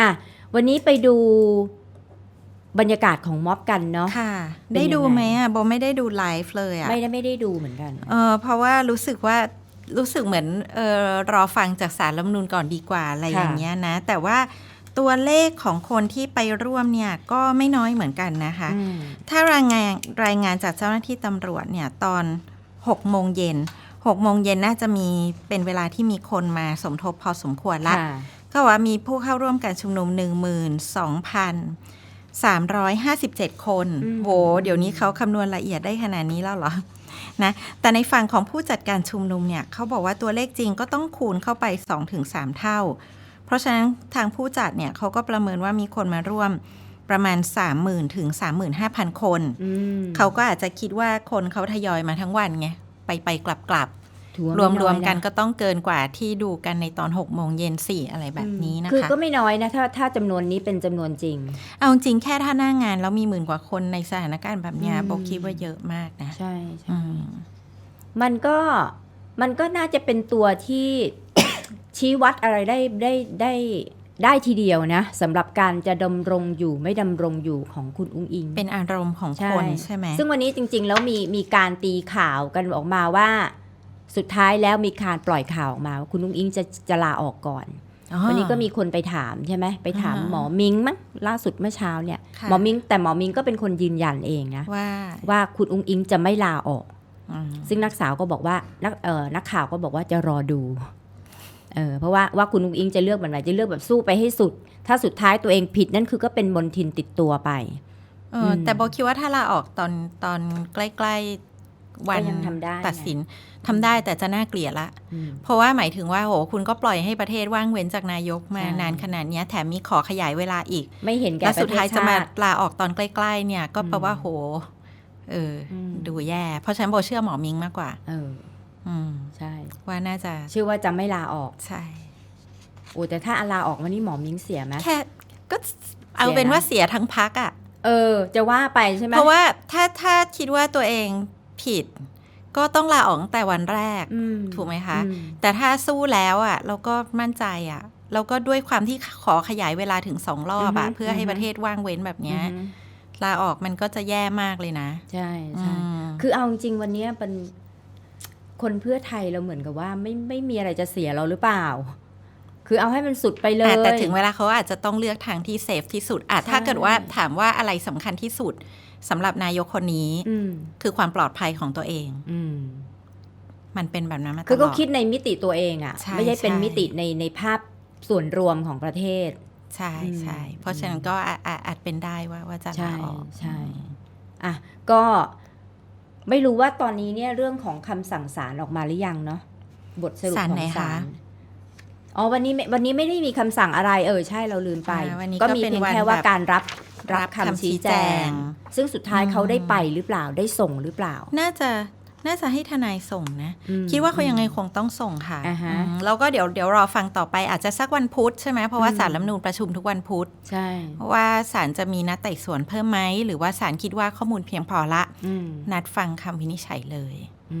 อะวันนี้ไปดูบรรยากาศของม็อบกันเนาะ ค่ะเป็นได้ยังไงดูไหมอะโบไม่ได้ดูไลฟ์เลยอะ ไม่ได้ไม่ได้ดูเหมือนกัน เออเพราะว่ารู้สึกว่ารู้สึกเหมือนเออรอฟังจากสารรัฐธรรมนูนก่อนดีกว่าอะไรค่ะอย่างเงี้ยนะ แต่ว่าตัวเลขของคนที่ไปร่วมเนี่ยก็ไม่น้อยเหมือนกันนะคะอืมถ้ารายงานรายงานจากเจ้าหน้าที่ตำรวจเนี่ยตอน6โมงเย็น6โมงเย็นน่าจะมีเป็นเวลาที่มีคนมาสมทบพอสมควรละค่ะ ก็ว่ามีผู้เข้าร่วมการชุมนุม 12,357 คนอืมโหเดี๋ยวนี้เขาคำนวณละเอียดได้ขนาดนี้แล้วเหรอนะแต่ในฝั่งของผู้จัดการชุมนุมเนี่ยเขาบอกว่าตัวเลขจริงก็ต้องคูณเข้าไป 2-3 เท่า เพราะฉะนั้นทางผู้จัดเนี่ยเขาก็ประเมินว่ามีคนมาร่วมประมาณ 30,000ถึง35,000 คนอืมเขาก็อาจจะคิดว่าคนเขาทยอยมาทั้งวันไง ไปไปกลับกลับถือว่า รวมไรวมๆกันอยะก็ต้องเกินกว่าที่ดูกันในตอน6โมงเย็นสี่อะไรแบบนี้นะคะ คือก็ไม่น้อยนะ ถ้าถ้าจำนวนนี้เป็นจำนวนจริง เอาจริงๆแค่ถ้าหน้างานแล้วมีหมื่นกว่าคนในสถานการณ์แบบเนี้ยอืมโบคิดว่าเยอะมากนะ ใช่ใช่อืมมันก็มันก็น่าจะเป็นตัวที่ชี้วัดอะไรได้ได้ได้ได้ทีเดียวนะสำหรับการจะดำรงอยู่ไม่ดำรงอยู่ของคุณอุ้งอิง เป็นอารมณ์ของคนใช่ไหมซึ่งวันนี้จริง ๆ แล้วมีมีการตีข่าวกันออกมาว่า สุดท้ายแล้วมีการปล่อยข่าวออกมาว่าคุณอุ้งอิงจะจะลาออกก่อนอ๋อวันนี้ก็มีคนไปถามใช่ไหมไปถามอ่าฮะหมอมิงมั้งล่าสุดเมื่อเช้าเนี่ยค่ะหมอมิงแต่หมอมิงก็เป็นคนยืนยันเองนะว่าว่าคุณอุ้งอิงจะไม่ลาออกอืมซึ่งนักสาวก็บอกว่านักเอ่อนักข่าวก็บอกว่าจะรอดูเออเพราะว่าว่าคุณอุ้งอิงจะเลือกแบบไหนจะเลือกแบบสู้ไปให้สุด ถ้าสุดท้ายตัวเองผิดนั่นคือก็เป็นมนทินติดตัวไปเอออมแต่โบคิดว่าถ้าลาออกตอนตอนใกล้ๆ วันก็ยังทำได้ตัดสินทำได้แต่จะน่าเกลียดละอืมเพราะว่าหมายถึงว่าโหคุณก็ปล่อยให้ประเทศว่างเว้นจากนายกมาใช่นานขนาดเนี้ยแถมมีขอขยายเวลาอีก ไม่เห็นแก่แล้วประสุดเทท้ายศจะมาชาติลาออกตอนใกล้ๆ เนี่ย ก็แปลว่าอืมโห เอออมดูแย่ เพราะฉะนั้นโบเชื่อหมอมิงมากกว่า เออ อืมใช่ ว่าน่าจะเชื่อว่าจะไม่ลาออกใช่โอ้แต่ถ้าอาลาออกวันนี้หมอมิงเสียไหมแค่ก็เอาเป็นว่าเสียทั้งพักอะ่ะเออ จะว่าไปใช่ไหมเพราะว่าถ้าถ้าคิดว่าตัวเอง ผิด ก็ต้องลาออกตั้งแต่วันแรกอืมถูกไหมคะอืมแต่ถ้าสู้แล้วอะ่ะ เราก็มั่นใจอะ่ะแล้วก็ด้วยความที่ขอขยายเวลาถึงสองรอบอะ่ะอือฮึเพื่อให้อือฮึประเทศว่างเว้นแบบเนี้ยอืมลาออกมันก็จะแย่มากเลยนะ ใช่อืใช่มคือเอาจริงๆวันเนี้ยเป็นคนเพื่อไทยเราเหมือนกับว่าไม่ไม่มีอะไรจะเสียเราหรือเปล่า คือเอาให้มันสุดไปเลยอะแต่ถึงเวลาเขาอาจจะต้องเลือกทางที่เซฟที่สุดอะใช่ถ้าเกิดว่าถามว่าอะไรสำคัญที่สุดสำหรับนายกคนนี้อืมคือความปลอดภัยของตัวเองอืมมันเป็นแบบนั้นมาตลอดคือก็คิดในมิติตัวเองอะใช่ไม่ใช่เป็นใช่มิติในในภาพส่วนรวมของประเทศ ใช่อืมใช่เพราะฉะนั้นก็อาจอาจอาจเป็นได้ว่าว่าจะใช่ลาออกใช่อะก็ไม่รู้ว่าตอนนี้เนี่ยเรื่องของคำสั่งศาลออกมาหรือยังเนาะบทสรุปศาลของไหนศาคะล อ๋อวันนี้ไม่วันนี้ไม่ได้มีคำสั่งอะไรเออใช่เราลืมไป อ่าวันนี้ก็ก็มีเป็นเพียงวันแค่ว่าแบบการรับรัรับบคำคำชี้ชี้แจแจง ง ซึ่งสุดท้ายอืมเขาได้ไปหรือเปล่าได้ส่งหรือเปล่าน่าจะน่าจะให้ทนายส่งนะ อืม คิดว่าเขายังไงคงต้องส่งค่ะอ่าฮะอืมแล้วก็เดี๋ยวเดี๋ยวรอฟังต่อไปอาจจะสักวันพุธใช่ไหมเพราะว่าอืมศาลรัฐธรรมนูญประชุมทุกวันพุธใช่ว่าศาลจะมีนัดไต่สวนเพิ่มไหมหรือว่าศาลคิดว่าข้อมูลเพียงพอละ อืม นัดฟังคำวินิจฉัยเลย